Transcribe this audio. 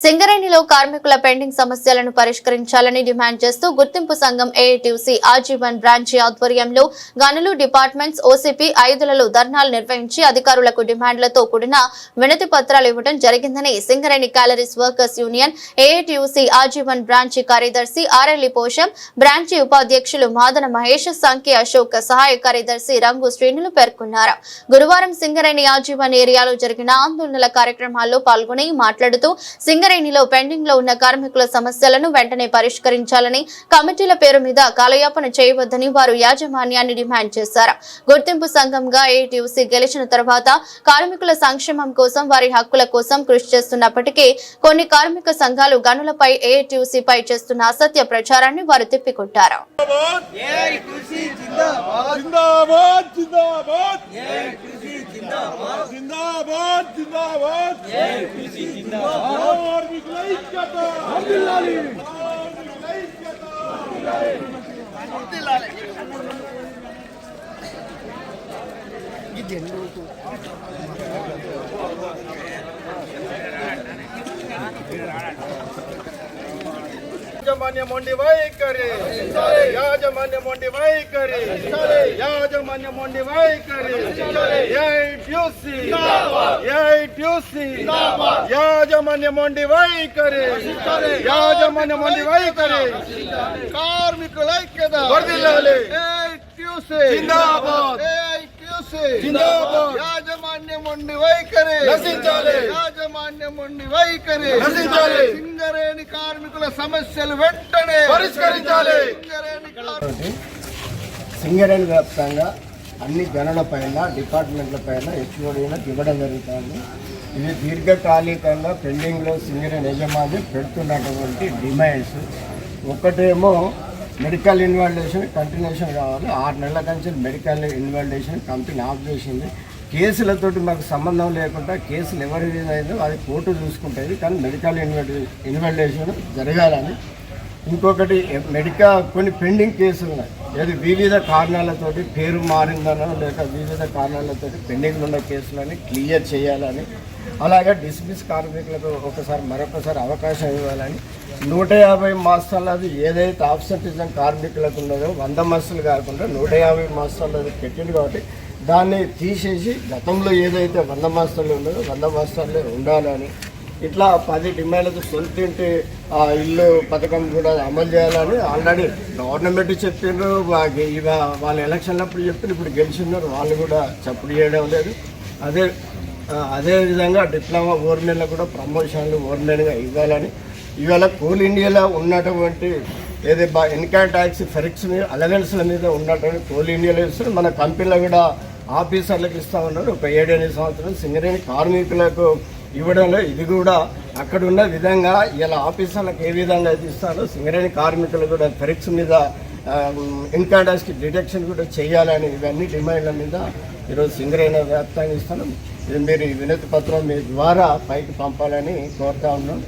సింగరేణిలో కార్మికుల పెండింగ్ సమస్యలను పరిష్కరించాలని డిమాండ్ చేస్తూ గుర్తింపు సంఘం ఏఐటీసీ ఆజీవన్ బ్రాంచి ఆధ్వర్యంలో గనులు డిపార్ట్మెంట్స్ ఓసీపీ ఐదులలో ధర్నాలు నిర్వహించి అధికారులకు డిమాండ్లతో కూడిన వినతి పత్రాలు ఇవ్వడం జరిగిందని Singareni collieries workers union AITC ఆజీవన్ branch కార్యదర్శి ఆర్ఎల్ఈ పోషం బ్రాంచి ఉపాధ్యక్షులు మాదన మహేష్ సంఖ్య అశోక్ సహాయ కార్యదర్శి రంగు శ్రేణులు పేర్కొన్నారు. గురువారం సింగరేణి ఆజీవన్ ఏరియాలో జరిగిన ఆందోళనల కార్యక్రమాల్లో పాల్గొని మాట్లాడుతూ సింగరేణిలో పెండింగ్లో ఉన్న కార్మికుల సమస్యలను వెంటనే పరిష్కరించాలని కమిటీల పేరు మీద కాలయాపన చేయవద్దని వారు యాజమాన్యాన్ని డిమాండ్ చేశారు. గుర్తింపు సంఘంగా ఏటీసీ గెలిచిన తర్వాత కార్మికుల సంక్షేమం కోసం వారి హక్కుల కోసం కృషి చేస్తున్నప్పటికీ కొన్ని కార్మిక సంఘాలు గనులపై ఏటీయూసీపై చేస్తున్న అసత్య ప్రచారాన్ని వారు తిప్పికొట్టారు. జిందాబాద్. జిందాబాద్ జిందాబాద్. યજમાન્ય મોંડી વાય કરે యాజమాన్య మొండి వైఖరి యాజమాన్య మొండి వైఖరి యాజమాన్య మొండి వైఖరి ఏఐట్యూసి ఏఐట్యూసి యాజమాన్య మొండి వైఖరి యాజమాన్య మొండి వైఖరి కార్మికుల ఐక్యత వర్ధిల్లాలి ఏఐట్యూసి జిందాబాద్ ఏఐట్యూసి జిందాబాద్ యాజమాన్యం ఉండి వైఖరి నశించాలి యాజమాన్యం ఉండి వైఖరి నశించాలి సింగరేణి కార్మికుల సమస్యలు వెంటనే పరిష్కరించాలి. సింగరేణి వ్యాప్తంగా అన్ని గణన పైన డిపార్ట్మెంట్ల పైన హెచ్ఓడీలకు ఇవ్వడం జరుగుతుంది. ఇది దీర్ఘకాలికంగా పెండింగ్లో సింగరేణి యజమాని పెడుతున్నటువంటి డిమాండ్స్. ఒకటేమో మెడికల్ ఇన్వాల్యుయేషన్ కంటిన్యూషన్ కావాలి. ఆరు నెలల నుంచి మెడికల్ ఇన్వాల్యుయేషన్ కంపెనీ ఆఫ్ చేసింది. కేసులతోటి మాకు సంబంధం లేకుండా కేసులు ఎవరి అయిందో అది కోర్టు చూసుకుంటుంది కానీ మెడికల్ ఇన్వాల్యూ ఇన్వాల్యుయేషన్ జరగాలని. ఇంకొకటి మెడికా కొన్ని పెండింగ్ కేసులు ఉన్నాయి. ఏది వివిధ కారణాలతోటి పేరు మారిందనో లేక వివిధ కారణాలతోటి పెండింగ్ ఉన్న కేసులని క్లియర్ చేయాలని అలాగే డిస్మిస్ కార్మికులకు ఒకసారి మరొకసారి అవకాశం ఇవ్వాలని. నూట యాభై మాసాలది ఏదైతే ఆబ్సెంటిజం కార్మికులకు ఉన్నదో వంద మాసాలు కాకుండా నూట యాభై మాసాలది పెట్టింది కాబట్టి దాన్ని తీసేసి గతంలో ఏదైతే వంద మాసాలు ఉండదో వంద మాసాలే ఉండాలని ఇట్లా పది డిమాండ్లతో సొంతింటి ఆ ఇల్లు పథకం కూడా అమలు చేయాలని ఆల్రెడీ గవర్నమెంట్ చెప్పిండ్రు. వా- ఇవ- వాళ్ళ ఎలక్షన్లప్పుడు చెప్పి ఇప్పుడు గెలిచినారు. వాళ్ళు కూడా చప్పుడు చేయడం లేదు. అదే అదే విధంగా డిప్లొమా ఓర్మెన్లో కూడా ప్రమోషన్లు ఓర్మెన్గా ఇవ్వాలని ఇవాళ కోల్ ఇండియాలో ఉన్నటువంటి ఏది బా ఇన్కమ్ ట్యాక్స్ ఫెరిక్స్ మీద అలవెన్స్ల మీద ఉన్నటువంటి కోల్ ఇండియాలో ఇస్తారు మన కంపెనీలో కూడా ఆఫీసర్లకు ఇస్తా ఉన్నారు ఒక ఏడెనిమిది సంవత్సరం సింగరేణి కార్మికులకు ఇవ్వడంలో ఇది కూడా అక్కడ ఉన్న విధంగా ఇలా ఆఫీసర్లకు ఏ విధంగా అయితే ఇస్తారో సింగరేణి కార్మికులు కూడా పరీక్ష మీద ఇన్కాడాస్కి డిటెక్షన్ డిడక్షన్ కూడా చేయాలని ఇవన్నీ డిమాండ్ల మీద ఈరోజు సింగరేణి వ్యాప్తంగా ఇస్తాను ఇది మీరు ఈ వినతి పత్రం మీ ద్వారా పైకి పంపాలని కోరుతా ఉన్నాం.